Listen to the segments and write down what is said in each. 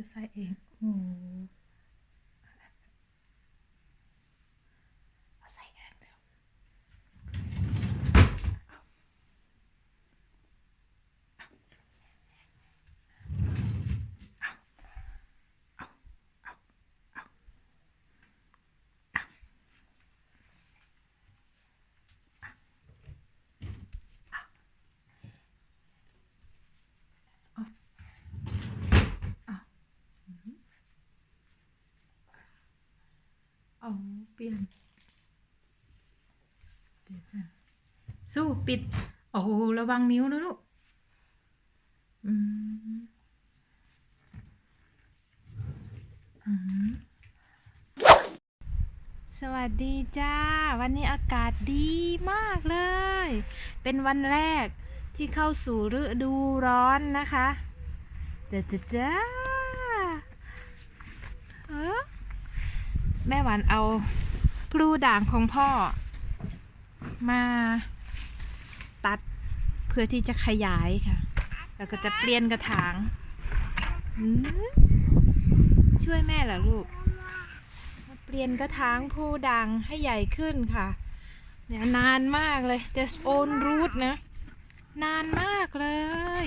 จะใส่เองโอ้เอาใส่เองเดี๋ยว เอเปลี่ยนเดี๋ยวจ้ะสู้ปิด โอ้ระวังนิ้วนะลูกอืมอืมสวัสดีจ้า วันนี้อากาศดีมากเลย เป็นวันแรกที่เข้าสู่ฤดูร้อนนะคะจ้าจ้าจ้าเออ แม่หวานเอาพลูด่างของพ่อ มาตัดเพื่อที่จะขยายค่ะ แล้วก็จะเปลี่ยนกระถาง ช่วยแม่เหรอลูก เปลี่ยนกระถางผู้ด่างให้ใหญ่ขึ้นค่ะเนี่ยนานมากเลย just own root นะ นานมากเลย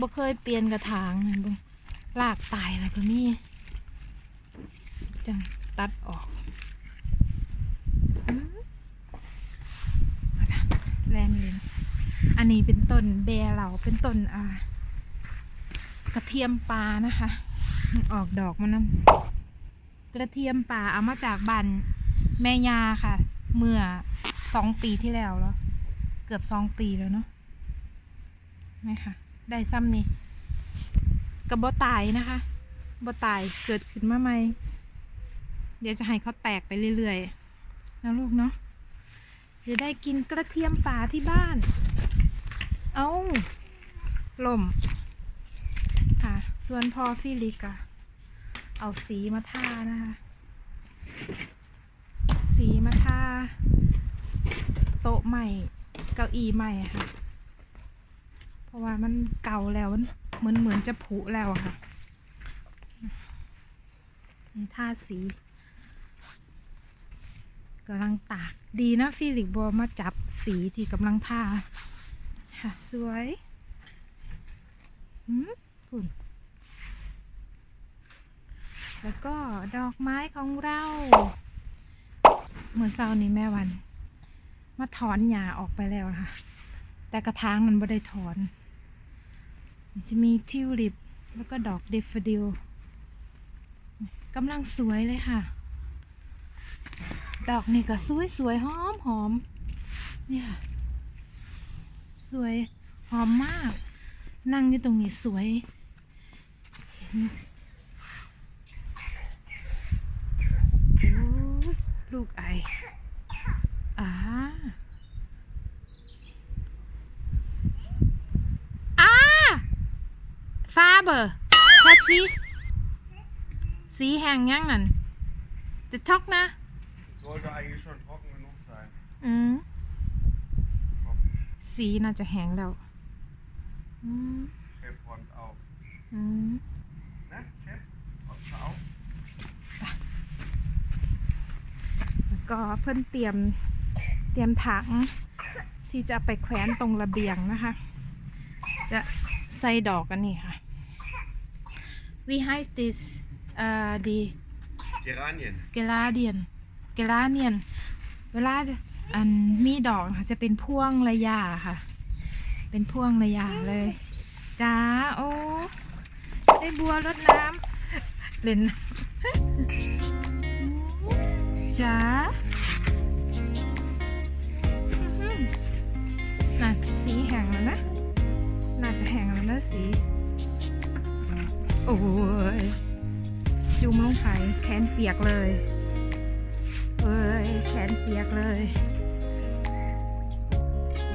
บ่เคยเปลี่ยนกระถางนะบ่ลากตายแล้วก็มี จังตัดออกอืมแลนเลนอันนี้เป็นต้นแบเหลาเป็นต้นอ่ากระเทียมปลานะคะออกดอกมันนะกระเทียมป่าเอามาจากบันแม่ยาค่ะ เมื่อสองปีที่แล้วแล้ว เกือบสองปีแล้วเนาะนี่ค่ะ ได้ซ้ำนี่กระบอตายนะคะบตายเกิดขึ้นมาใหม่ เดี๋ยวจะให้เขาแตกไปเรื่อยๆนะลูกเนาะจะได้กินกระเทียมป่าที่บ้าน เอาลมค่ะ ส่วนพอฟิลิกอะเอาสีมาทานะคะ สีมาทาโต๊ะใหม่ เก้าอี้ใหม่ค่ะ เพราะว่ามันเก่าแล้วมันเหมือนเหมือนจะผุแล้วอะค่ะนี่ทาสี กำลังตากดีนะฟิลิกบอมาจับสีที่กำลังทาค่ะสวยหืมฝุ่นแล้วก็ดอกไม้ของเราเมื่อเช้านี้แม่วัน มาถอนหญ้าออกไปแล้วค่ะ แต่กระถางมันไม่ได้ถอน จะมีทิวลิปแล้วก็ดอกเดฟดิลกำลังสวยเลยค่ะ ดอกนี่ก็สวยสวยหอมหอมเนี่ยสวยหอมมาก นั่งอยู่ตรงนี้สวยลูกไออ่าอ่าฟาเบอร์ชัดสิสีแห้งยังนั่นจะช็อกนะ Sollte eigentlich schon trocken genug sein. อืม สีน่าจะแห้งแล้ว อืม Chef räumt auf. อืม Ne, Chef? Räumt auf. แล้วก็เพิ่นเตรียมเตรียมถัง ที่จะไปแขวนตรงระเบียงนะคะ จะใส่ดอกกันนี่ค่ะ We hide this uh the Geranien. Geladian Geladian เวลาอันมีดอกนะคะจะเป็นพ่วงระยะค่ะ เป็นพ่วงระยะเลยจ้าโอ้ได้บัวรดน้ำเล่นจ้าหน่าสีแห้งแล้วนะ น่าจะแห้งแล้วนะสี โอ้ยจุ่มลงไปแขนเปียกเลย เอ้ยแขนเปียกเลยเ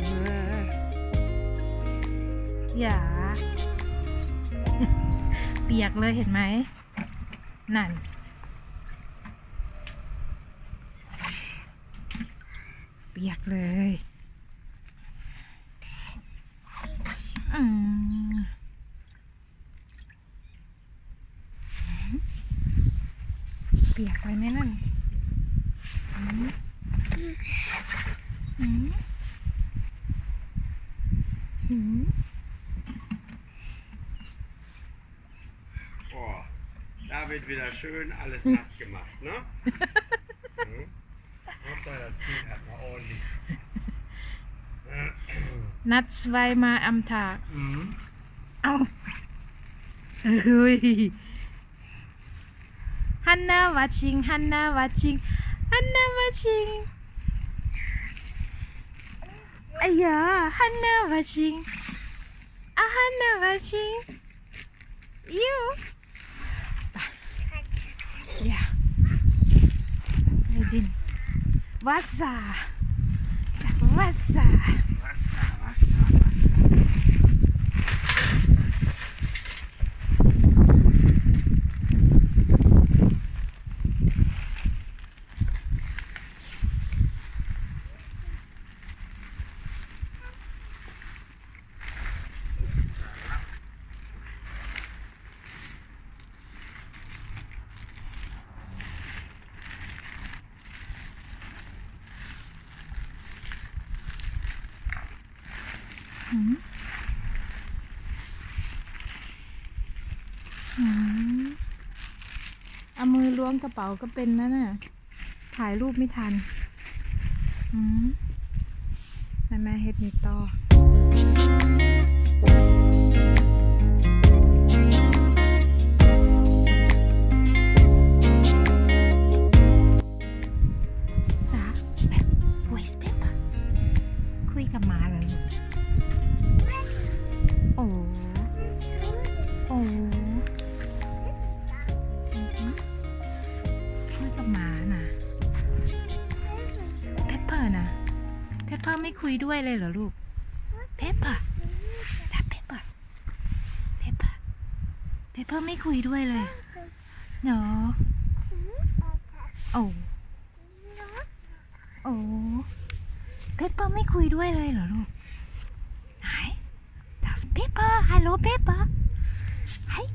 อย่า เปียกเลยเห็นไหม นั่น เปียกเลยอืมเปียกไปไหมนั่น da wird wieder schön alles nass gemacht, ne? Hm? Hauptsache das Kind hat mal ordentlich. นัดไว้มาอำถาก Mhm. เอาเฮ้ยฮันนาวัชิงฮันนาวัชิงฮันนาวัชิงไอ้ยาฮันนาวัชิงอะฮันนาวัชิงยูไปอย่าใส่ดิน วัดซาสักวัดซา Wasser, Wasser, Wasser. อืมอืม เอามือล้วงกระเป๋าก็เป็นนะน่ะ ถ่ายรูปไม่ทันอืมแม่แม่เฮ็ดนี่ต่อ ด้วยเลยเหรอลูกเพปเปอร์จ้าเพปเปอร์เพปเปอร์เพปเปอร์ไม่คุยด้วยเลยเนาะโอ้โอ้เพปเปอร์ไม่คุยด้วยเลยเหรอลูกไหน Das Pepper. Hallo Pepper. Hi.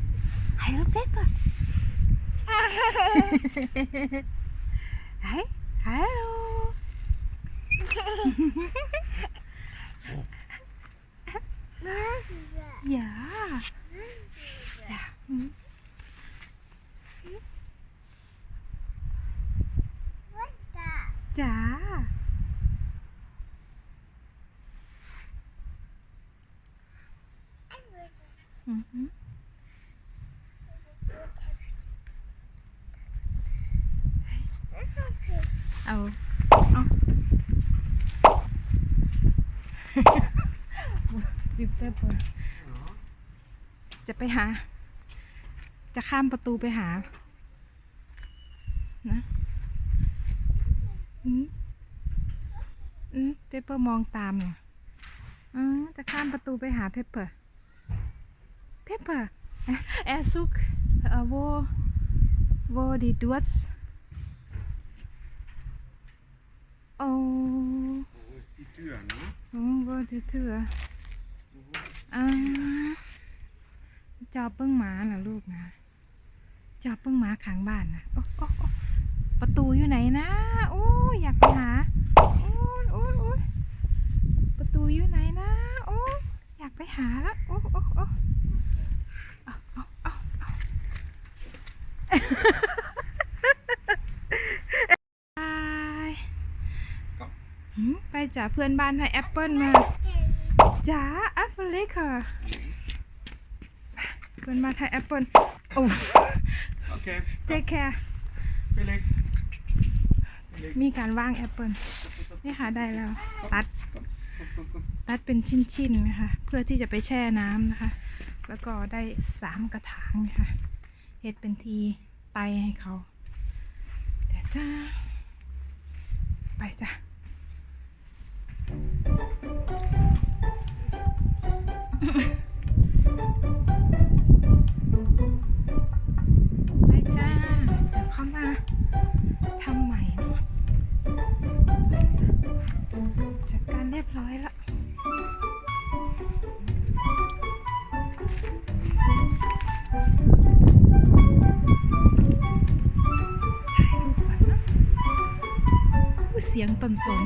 Hallo Pepper. Hi. Hallo. ja. เอา เอาบิบเปอร์จะไปหา จะข้ามประตูไปหา นะ อืมอืมเปเปอร์มองตามเหรออืมจะข้ามประตูไปหาเพปเปอร์ เพปเปอร์ er sucht äh, wo wo die Durst oh Wo ist die Tür, ne? oh wo die Tür อ่าจอบเบิ้งหมาน่ะลูกนะจอบเบิ้งหมาขางบ้านนะโอ้โอ้โอ้ประตูอยู่ไหนนะโอ้ยอยากไปหาโอ้ยโอ้ยโอ้ยประตูอยู่ไหนนะโอ้ยอยากไปหาละโอ้โอ้โอ้ เอาเอาเอาเอาไปหืมไปจ้ะเพื่อนบ้านให้แอปเปิลมาจ้าแอปเปิลเล็กค่ะ เพื่อนบ้านให้แอปเปิลโอ้ Okay. เทคแคร์ Felix. มีการว่างแอปเปิลนี่ค่ะได้แล้ว ตัด Guck, guck, guck. ตัดเป็นชิ้นๆนะคะ เพื่อที่จะไปแช่น้ำนะคะ แล้วก็ได้สามกระถางนะคะเฮ็ดเป็นทีไตให้เขาเดี๋ยวจ้าไปจ้ะไปจ้า เดี๋ยวเข้ามาทำใหม่เนาะจัดการเรียบร้อยแล้ว สียงต้นสน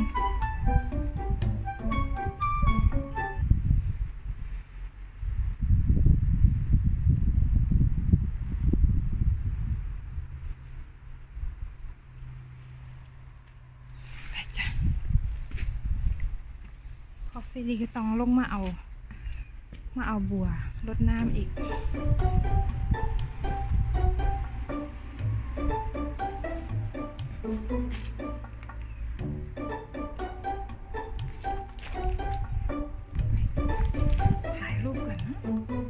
ไปจ้ะพอฟรีก็ต้องลงมาเอา มาเอาบัวรดน้ำอีก ถ่